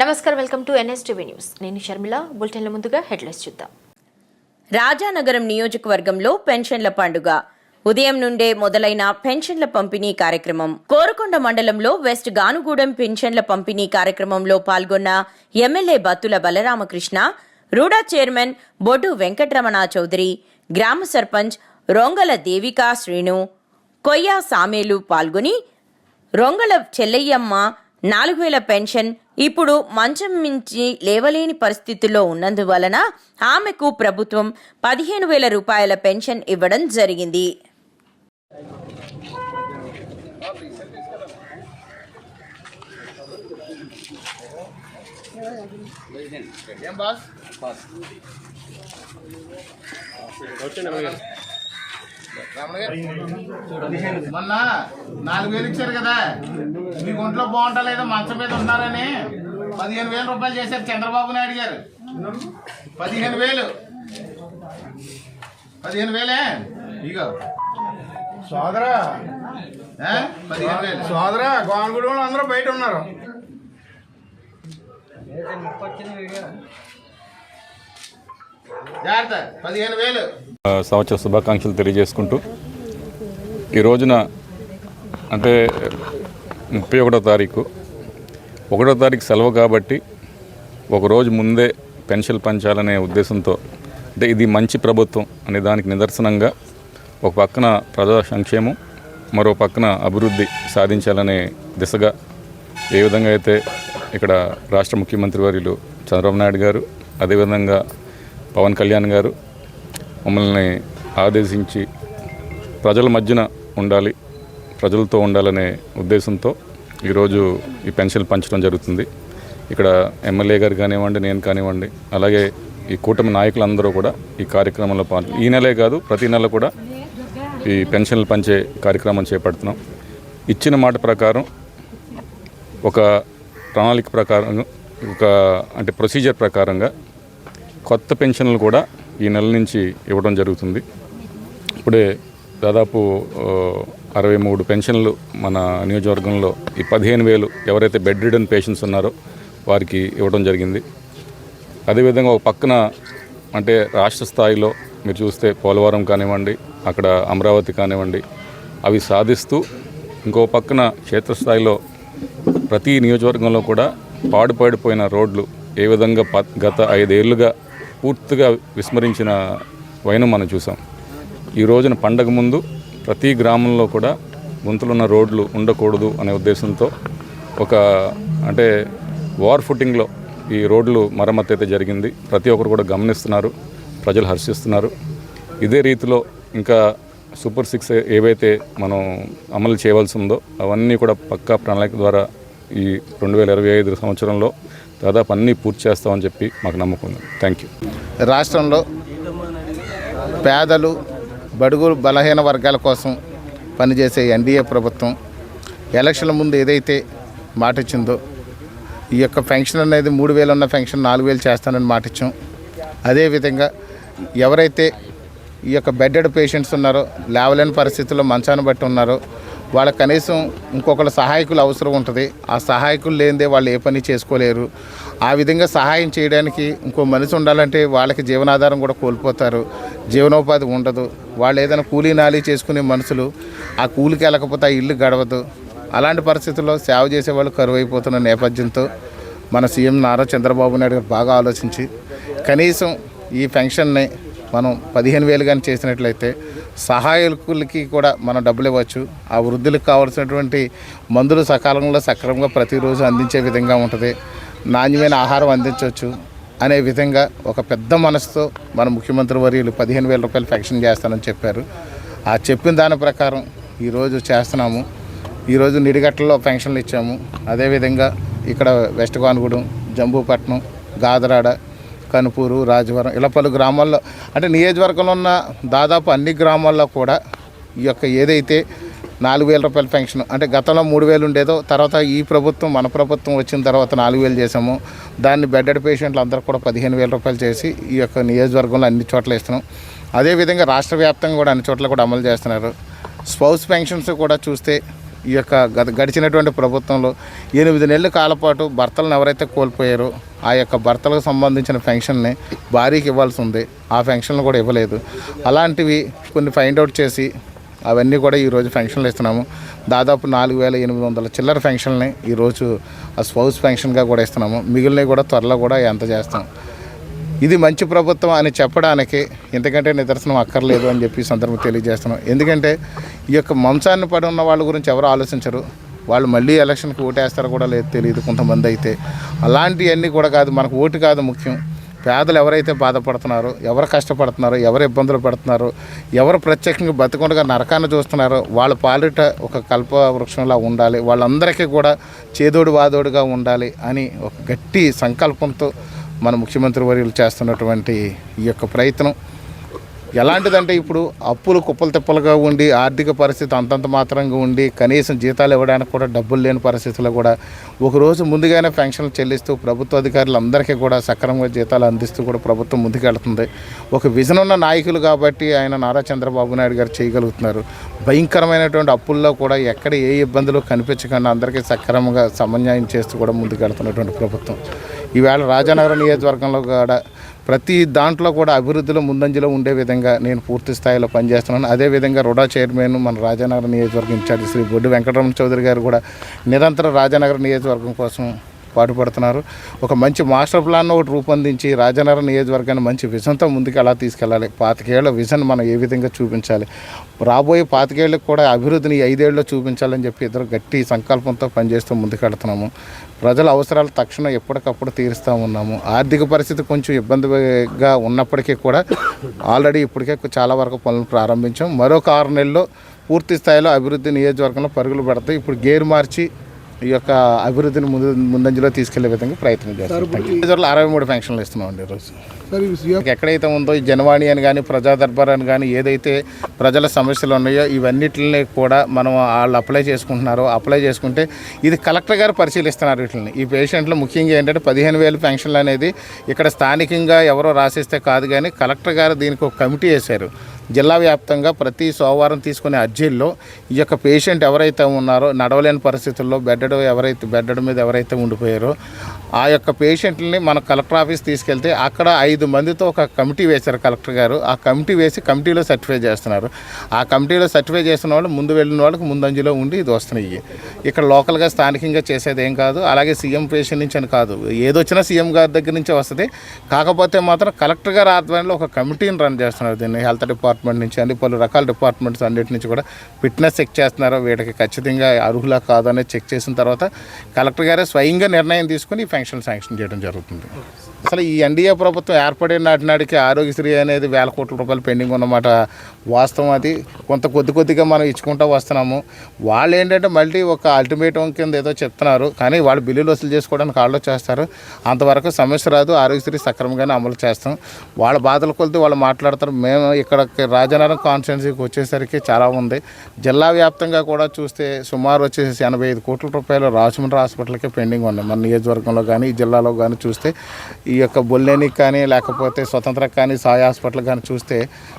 నమస్కారం welcome to NSTV news. నేను షర్మిల. బులెటిన్ల ముందుగా హెడ్లైన్స్ చూద్దాం. రాజానగరం నియోజకవర్గంలో పెన్షన్ల పండుగ. ఉదయం నుండే మొదలైన పెన్షన్ల పంపిణీ కార్యక్రమం. కోరకొండ మండలంలో వెస్ట్ గానుగూడెం పెన్షన్ల పంపిణీ కార్యక్రమంలో పాల్గొన్న MLA Battula Balaramakrishna RUDA chairman Boddu Venkataramana Chowdary గ్రామ సర్పంచ్ రొంగల దేవికా శ్రీను కొయ్య సామేలు పాల్గొని రొంగల చెల్లయ్యమ్మ నాలుగు వేల పెన్షన్ ఇప్పుడు మంచం మించి లేవలేని పరిస్థితుల్లో ఉన్నందువలన ఆమెకు ప్రభుత్వం పదిహేను వేల రూపాయల పెన్షన్ ఇవ్వడం జరిగింది ఏం బాస్. మొన్న నాలుగు వేలు ఇచ్చారు కదా. మీ ఒంట్లో బాగుంటా లేదా? మంచం మీద ఉన్నారని పదిహేను వేల రూపాయలు చేశారు చంద్రబాబు నాయుడు గారు. పదిహేను వేలు. పదిహేను వేలే? ఇగో. సోదరా? పదిహేను వేలు. సోదరా గోనగూడెంలో అందరూ బయట ఉన్నారు. జాగ్రత్త. పదిహేను వేలు. సంవత్సర శుభాకాంక్షలు తెలియజేసుకుంటూ ఈ రోజున అంటే ముప్పై ఒకటో తారీఖు. ఒకటో తారీఖు సెలవు కాబట్టి ఒకరోజు ముందే పెన్షన్ పంచాలనే ఉద్దేశంతో అంటే ఇది మంచి ప్రభుత్వం అనే దానికి నిదర్శనంగా ఒక పక్కన ప్రజా సంక్షేమం మరో పక్కన అభివృద్ధి సాధించాలనే దిశగా ఏ విధంగా అయితే ఇక్కడ రాష్ట్ర ముఖ్యమంత్రి వర్యులు చంద్రబాబు నాయుడు గారు అదేవిధంగా పవన్ కళ్యాణ్ గారు మమ్మల్ని ఆదేశించి ప్రజల మధ్యన ఉండాలి ప్రజలతో ఉండాలనే ఉద్దేశంతో ఈరోజు ఈ పెన్షన్ పంచడం జరుగుతుంది. ఇక్కడ ఎమ్మెల్యే గారు కానివ్వండి నేను కానివ్వండి అలాగే ఈ కూటమి నాయకులందరూ కూడా ఈ కార్యక్రమంలో పాల్గొ ఈ నెలే కాదు ప్రతి నెల కూడా ఈ పెన్షన్లు పంచే కార్యక్రమం చేపడుతున్నాం. ఇచ్చిన మాట ప్రకారం ఒక ప్రణాళిక ప్రకారం ఒక అంటే ప్రొసీజర్ ప్రకారంగా కొత్త పెన్షన్లు కూడా ఈ నెల నుంచి ఇవ్వడం జరుగుతుంది. ఇప్పుడే దాదాపు అరవై మూడు పెన్షన్లు మన నియోజకవర్గంలో ఈ పదిహేను వేలు ఎవరైతే బెడ్ రిడన్ పేషెంట్స్ ఉన్నారో వారికి ఇవ్వడం జరిగింది. అదేవిధంగా ఒక పక్కన అంటే రాష్ట్ర స్థాయిలో మీరు చూస్తే పోలవరం కానివ్వండి అక్కడ అమరావతి కానివ్వండి అవి సాధిస్తూ ఇంకో పక్కన క్షేత్రస్థాయిలో ప్రతి నియోజకవర్గంలో కూడా పాడుపడిపోయిన రోడ్లు ఏ విధంగా ప- గత ఐదేళ్ళుగా పూర్తిగా విస్మరించిన వైనం మనం చూసాం. ఈ రోజున పండగ ముందు ప్రతి గ్రామంలో కూడా గుంతలున్న రోడ్లు ఉండకూడదు అనే ఉద్దేశంతో ఒక అంటే వార్ ఫుటింగ్లో ఈ రోడ్లు మరమ్మతు అయితే జరిగింది. ప్రతి ఒక్కరు కూడా గమనిస్తున్నారు ప్రజలు హర్షిస్తున్నారు. ఇదే రీతిలో ఇంకా సూపర్ సిక్స్ ఏవైతే మనం అమలు చేయవలసి ఉందో అవన్నీ కూడా పక్కా ప్రణాళిక ద్వారా ఈ రెండు వేల ఇరవై ఐదు సంవత్సరంలో దాదాపు అన్నీ పూర్తి చేస్తామని చెప్పి మాకు నమ్మకం ఉంది. థ్యాంక్ యూ రాష్ట్రంలో పేదలు బడుగు బలహీన వర్గాల కోసం పనిచేసే ఎన్డీఏ ప్రభుత్వం ఎలక్షన్ల ముందు ఏదైతే మాట ఇచ్చిందో ఈ యొక్క పెన్షన్ అనేది మూడు వేలు ఉన్న పెన్షన్ నాలుగు వేలు చేస్తానని మాట ఇచ్చాం. అదేవిధంగా ఎవరైతే ఈ యొక్క బెడ్డెడ్ పేషెంట్స్ ఉన్నారో లేవలేని పరిస్థితుల్లో మంచాన్ని బట్టి ఉన్నారో వాళ్ళకి కనీసం ఇంకొకళ్ళ సహాయకులు అవసరం ఉంటుంది. ఆ సహాయకులు లేనిదే వాళ్ళు ఏ పని చేసుకోలేరు. ఆ విధంగా సహాయం చేయడానికి ఇంకో మనిషి ఉండాలంటే వాళ్ళకి జీవనాధారం కూడా కోల్పోతారు. జీవనోపాధి ఉండదు. వాళ్ళు ఏదైనా కూలీ నాలి చేసుకునే మనుషులు ఆ కూలికి వెళ్ళకపోతే ఆ ఇల్లు గడవదు. అలాంటి పరిస్థితుల్లో సేవ చేసేవాళ్ళు కరువు అయిపోతున్న నేపథ్యంతో మన సీఎం నారా చంద్రబాబు నాయుడు గారు బాగా ఆలోచించి కనీసం ఈ పెన్షన్ని మనం పదిహేను వేలు కానీ చేసినట్లయితే సహాయకులకి కూడా మనం డబ్బులు ఇవ్వచ్చు. ఆ వృద్ధులకు కావాల్సినటువంటి మందులు సకాలంలో సక్రమంగా ప్రతిరోజు అందించే విధంగా ఉంటుంది. నాణ్యమైన ఆహారం అందించవచ్చు అనే విధంగా ఒక పెద్ద మనసుతో మన ముఖ్యమంత్రి వర్యులు పదిహేను వేల రూపాయలు పెన్షన్ చేస్తానని చెప్పారు. ఆ చెప్పిన దాని ప్రకారం ఈరోజు చేస్తున్నాము. ఈరోజు నిడిగట్టలో పెన్షన్లు ఇచ్చాము. అదేవిధంగా ఇక్కడ వెస్ట్ కానుగూడెం జంబూపట్నం గాదరాడ కనుపూరు రాజవరం ఇలా పలు గ్రామాల్లో అంటే నియోజకవర్గంలో ఉన్న దాదాపు అన్ని గ్రామాల్లో కూడా ఈ యొక్క ఏదైతే నాలుగు వేల రూపాయల పెన్షన్ అంటే గతంలో మూడు వేలు ఉండేదో తర్వాత ఈ ప్రభుత్వం మన ప్రభుత్వం వచ్చిన తర్వాత నాలుగు వేలు చేసాము దాన్ని బెడ్డెడ్ పేషెంట్లు అందరూ కూడా పదిహేను వేల రూపాయలు చేసి ఈ యొక్క నియోజకవర్గంలో అన్ని చోట్ల ఇస్తున్నాం. అదేవిధంగా రాష్ట్ర వ్యాప్తంగా కూడా అన్ని చోట్ల కూడా అమలు చేస్తున్నారు. స్పౌస్ పెన్షన్స్ కూడా చూస్తే ఈ యొక్క గత గడిచినటువంటి ప్రభుత్వంలో ఎనిమిది నెలల కాలపాటు భర్తలను ఎవరైతే కోల్పోయారో ఆ యొక్క భర్తలకు సంబంధించిన పెన్షన్ని భార్యకి ఇవ్వాల్సి ఉంది. ఆ పెన్షన్లు కూడా ఇవ్వలేదు. అలాంటివి కొన్ని ఫైండ్ అవుట్ చేసి అవన్నీ కూడా ఈరోజు పెన్షన్లు ఇస్తున్నాము. దాదాపు నాలుగు వేల ఎనిమిది వందల చిల్లర పెన్షన్ని ఈరోజు ఆ స్పౌస్ ఫంక్షన్గా కూడా ఇస్తున్నాము. మిగిలినవి కూడా త్వరలో కూడా ఎంత చేస్తాం. ఇది మంచి ప్రభుత్వం అని చెప్పడానికి ఎందుకంటే నిదర్శనం అక్కర్లేదు అని చెప్పి సందర్భం తెలియజేస్తున్నాం. ఎందుకంటే ఈ యొక్క మంచాన్ని పడి ఉన్న వాళ్ళ గురించి ఎవరు ఆలోచించరు. వాళ్ళు మళ్ళీ ఎలక్షన్కి ఓటేస్తారో కూడా లేదు తెలియదు కొంతమంది అయితే. అలాంటివన్నీ కూడా కాదు మనకు ఓటు కాదు ముఖ్యం. పేదలు ఎవరైతే బాధపడుతున్నారో ఎవరు కష్టపడుతున్నారో ఎవరు ఇబ్బందులు పడుతున్నారో ఎవరు ప్రత్యేకంగా బతికుండగా నరకాన్ని చూస్తున్నారో వాళ్ళ పాలిట ఒక కల్ప వృక్షంలా ఉండాలి. వాళ్ళందరికీ కూడా చేదోడు వాదోడుగా ఉండాలి అని ఒక గట్టి సంకల్పంతో మన ముఖ్యమంత్రి వర్యులు చేస్తున్నటువంటి ఈ యొక్క ప్రయత్నం ఎలాంటిదంటే ఇప్పుడు అప్పులు కుప్పలు తిప్పలుగా ఉండి ఆర్థిక పరిస్థితి అంతంత మాత్రంగా ఉండి కనీసం జీతాలు ఇవ్వడానికి కూడా డబ్బులు లేని పరిస్థితుల్లో కూడా ఒకరోజు ముందుగానే పెన్షన్లు చెల్లిస్తూ ప్రభుత్వ అధికారులు అందరికీ కూడా సక్రమంగా జీతాలు అందిస్తూ కూడా ప్రభుత్వం ముందుకెళ్తుంది. ఒక విజన్ ఉన్న నాయకులు కాబట్టి ఆయన నారా చంద్రబాబు నాయుడు గారు చేయగలుగుతున్నారు. భయంకరమైనటువంటి అప్పుల్లో కూడా ఎక్కడ ఏ ఇబ్బందులు కనిపించకుండా అందరికీ సక్రమంగా సమన్యాయం చేస్తూ కూడా ముందుకెళ్తున్నటువంటి ప్రభుత్వం. ఈవేళ రాజానగరం నియోజకవర్గంలో కూడా ప్రతి దాంట్లో కూడా అభివృద్ధిలో ముందంజలో ఉండే విధంగా నేను పూర్తి స్థాయిలో పనిచేస్తున్నాను. అదేవిధంగా రుడా చైర్మన్ మన రాజానగరం నియోజకవర్గం ఇన్ఛార్జి శ్రీ బొడ్డు వెంకటరమణ చౌదరి గారు కూడా నిరంతరం రాజానగరం నియోజకవర్గం కోసం పాటుపడుతున్నారు. ఒక మంచి మాస్టర్ ప్లాన్ ఒకటి రూపొందించి రాజానగరం నియోజకవర్గాన్ని మంచి విజన్తో ముందుకు ఎలా తీసుకెళ్ళాలి. పాతికేళ్ళ విజన్ మనం ఏ విధంగా చూపించాలి? రాబోయే పాతికేళ్ళకి కూడా అభివృద్ధిని ఈ ఐదేళ్ళలో చూపించాలని చెప్పి ఇద్దరు గట్టి సంకల్పంతో పనిచేస్తూ ముందుకెళ్తున్నాము. ప్రజల అవసరాలు తక్షణం ఎప్పటికప్పుడు తీరుస్తూ ఉన్నాము. ఆర్థిక పరిస్థితి కొంచెం ఇబ్బందిగా ఉన్నప్పటికీ కూడా ఆల్రెడీ ఇప్పటికే చాలా వరకు పనులు ప్రారంభించాం. మరొక ఆరు నెలల్లో పూర్తి స్థాయిలో అభివృద్ధి నియోజకవర్గంలో పరుగులు పెడతాయి. ఇప్పుడు గేరు మార్చి ఈ యొక్క అభివృద్ధిని ముందు ముందంజలో తీసుకెళ్ళే విధంగా ప్రయత్నం చేస్తాం. అరవై మూడు పెన్షన్లు ఇస్తున్నాం అండి ఈరోజు ఎక్కడైతే ఉందో ఈ జనవాణి అని కానీ ప్రజా దర్బార్ అని కానీ ఏదైతే ప్రజల సమస్యలు ఉన్నాయో ఇవన్నిటిని కూడా మనం వాళ్ళు అప్లై చేసుకుంటున్నారో అప్లై చేసుకుంటే ఇది కలెక్టర్ గారు పరిశీలిస్తున్నారు వీటిని. ఈ పేషెంట్లు ముఖ్యంగా ఏంటంటే పదిహేను వేలు పెన్షన్లు అనేది ఇక్కడ స్థానికంగా ఎవరో రాసిస్తే కాదు కానీ కలెక్టర్ గారు దీనికి ఒక కమిటీ వేశారు. జిల్లా వ్యాప్తంగా ప్రతి సోమవారం తీసుకునే అర్జీల్లో ఈ యొక్క పేషెంట్ ఎవరైతే ఉన్నారో నడవలేని పరిస్థితుల్లో బెడ్డెడ్ ఎవరైతే బెడ్డెడ్ మీద ఎవరైతే ఉండిపోయారో ఆ యొక్క పేషెంట్ని మన కలెక్టర్ ఆఫీస్ తీసుకెళ్తే అక్కడ ఐదు మందితో ఒక కమిటీ వేశారు కలెక్టర్ గారు. ఆ కమిటీ వేసి కమిటీలో సర్టిఫై చేస్తున్నారు. ఆ కమిటీలో సర్టిఫై చేసిన వాళ్ళు ముందు వెళ్ళిన వాళ్ళకి ముందంజలో ఉండి ఇది వస్తున్నాయి. ఇక్కడ లోకల్గా స్థానికంగా చేసేది ఏం కాదు. అలాగే సీఎం పేషెంట్ నుంచి అని కాదు. ఏదొచ్చినా సీఎం గారి దగ్గర నుంచే వస్తుంది. కాకపోతే మాత్రం కలెక్టర్ గారు ఆధ్వర్యంలో ఒక కమిటీని రన్ చేస్తున్నారు దీన్ని హెల్త్ డిపార్ట్మెంట్ నుంచి అన్ని పలు రకాల డిపార్ట్మెంట్స్ అన్నిటి నుంచి కూడా ఫిట్నెస్ చెక్ చేస్తున్నారు వీటికి ఖచ్చితంగా అర్హులా కాదనేది చెక్ చేసిన తర్వాత కలెక్టర్ గారే స్వయంగా నిర్ణయం తీసుకుని ఈ ఫంక్షన్ శాంక్షన్ చేయడం జరుగుతుంది. అసలు ఈ ఎన్డీఏ ప్రభుత్వం ఏర్పడిన నాటినాటికి ఆరోగ్యశ్రీ అనేది వేల కోట్ల రూపాయలు పెండింగ్ ఉన్నమాట. వాస్తవం అది. కొంత కొద్ది కొద్దిగా మనం ఇచ్చుకుంటూ వస్తున్నాము. వాళ్ళు ఏంటంటే మళ్ళీ ఒక అల్టిమేటం కింద ఏదో చెప్తున్నారు. కానీ వాళ్ళు బిల్లులు వసూలు చేసుకోవడానికి వాళ్ళు చేస్తారు. అంతవరకు సమస్య రాదు. ఆరోగ్యశ్రీ సక్రమంగానే అమలు చేస్తాం. వాళ్ళ బాధల కొలితే వాళ్ళు మాట్లాడతారు. మేము ఇక్కడ రాజనగరం కాన్స్టిట్యున్సీకి వచ్చేసరికి చాలా ఉంది. జిల్లా వ్యాప్తంగా కూడా చూస్తే సుమారు వచ్చేసి ఎనభై ఐదు కోట్ల రూపాయలు రాజమండ్రి హాస్పిటల్కే పెండింగ్ ఉన్నాయి. మన నియోజకవర్గంలో కానీ జిల్లాలో కానీ చూస్తే ఈ ఈ యొక్క బొల్లెని కానీ లేకపోతే స్వతంత్ర కానీ సాయి హాస్పిటల్ కానీ చూస్తే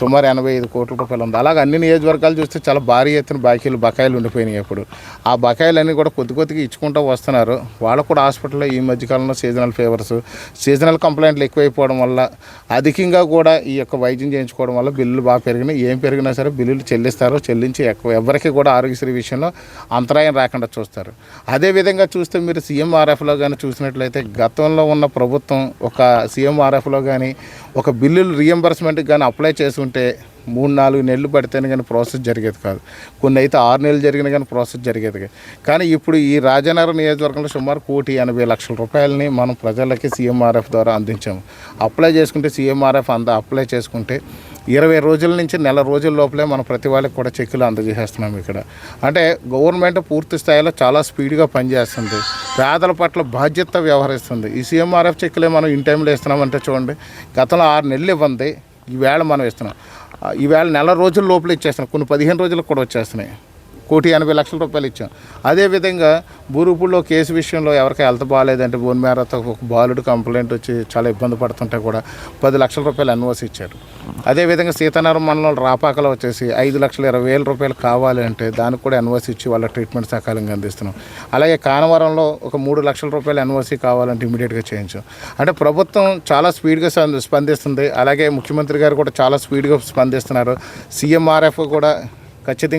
సుమారు ఎనభై ఐదు కోట్ల రూపాయలు ఉంది. అలాగే అన్ని నియోజకవర్గాలు చూస్తే చాలా భారీ ఎత్తున బాకీలు బకాయిలు ఉండిపోయినాయి ఇప్పుడు. ఆ బకాయిలన్నీ కూడా కొద్ది కొద్దిగా ఇచ్చుకుంటూ వస్తున్నారు. వాళ్ళకు కూడా హాస్పిటల్లో ఈ మధ్యకాలంలో సీజనల్ ఫీవర్స్ సీజనల్ కంప్లైంట్లు ఎక్కువైపోవడం వల్ల అధికంగా కూడా ఈ యొక్క వైద్యం చేయించుకోవడం వల్ల బిల్లులు బాగా పెరిగినాయి. ఏం పెరిగినా సరే బిల్లులు చెల్లిస్తారు చెల్లించి ఎక్కువ ఎవరికి కూడా ఆరోగ్యశ్రీ విషయంలో అంతరాయం రాకుండా చూస్తారు. అదేవిధంగా చూస్తే మీరు సీఎంఆర్ఎఫ్లో కానీ చూసినట్లయితే గతంలో ఉన్న ప్రభుత్వం ఒక సీఎంఆర్ఎఫ్లో కానీ ఒక బిల్లులు రీఎంబర్స్మెంట్కి కానీ అప్లై చేసుకుంటే మూడు నాలుగు నెలలు పడితేనే కానీ ప్రాసెస్ జరిగేది కాదు కొన్ని అయితే ఆరు నెలలు జరిగిన కానీ ప్రాసెస్ జరిగేది కాదు. కానీ ఇప్పుడు ఈ రాజనగరం నియోజకవర్గంలో సుమారు కోటి ఎనభై లక్షల రూపాయలని మనం ప్రజలకి సీఎంఆర్ఎఫ్ ద్వారా అందించాము అప్లై చేసుకుంటే సీఎంఆర్ఎఫ్ అంద అప్లై చేసుకుంటే ఇరవై రోజుల నుంచి నెల రోజుల లోపలే మనం ప్రతి వాళ్ళకి కూడా చెక్కులు అందజేసేస్తున్నాం ఇక్కడ. అంటే గవర్నమెంట్ పూర్తి స్థాయిలో చాలా స్పీడ్గా పనిచేస్తుంది. పేదల పట్ల బాధ్యత వ్యవహరిస్తుంది. ఈ సీఎంఆర్ఎఫ్ చెక్కులే మనం ఇన్ టైంలో ఇస్తున్నామంటే చూడండి గతంలో ఆరు నెలలు ఇవ్వండి ఈవేళ మనం ఇస్తున్నాం. ఈవేళ నెల రోజుల లోపల ఇచ్చేస్తున్నాం. కొన్ని పదిహేను రోజులకు కూడా వచ్చేస్తున్నాయి. కోటి ఎనభై లక్షల రూపాయలు ఇచ్చాం. అదేవిధంగా బూరుపుల్లో కేసు విషయంలో ఎవరికి హెల్త్ బాగాలేదంటే బోన్ మేరతో ఒక బాలుడు కంప్లైంట్ వచ్చి చాలా ఇబ్బంది పడుతుంటే కూడా పది లక్షల రూపాయలు ఎన్ఓసి ఇచ్చారు. అదేవిధంగా సీతానగరం మండలం రాపాకలో వచ్చేసి ఐదు లక్షల ఇరవై వేల రూపాయలు కావాలి అంటే దానికి కూడా ఎన్ఓసి ఇచ్చి వాళ్ళ ట్రీట్మెంట్ సకాలంగా అందిస్తున్నాం. అలాగే కానవరంలో ఒక మూడు లక్షల రూపాయలు ఎన్ఓసి కావాలంటే ఇమీడియట్గా చేయించాం. అంటే ప్రభుత్వం చాలా స్పీడ్గా స్పందిస్తుంది. అలాగే ముఖ్యమంత్రి గారు కూడా చాలా స్పీడ్గా స్పందిస్తున్నారు. సీఎంఆర్ఎఫ్ కూడా ఖచ్చితంగా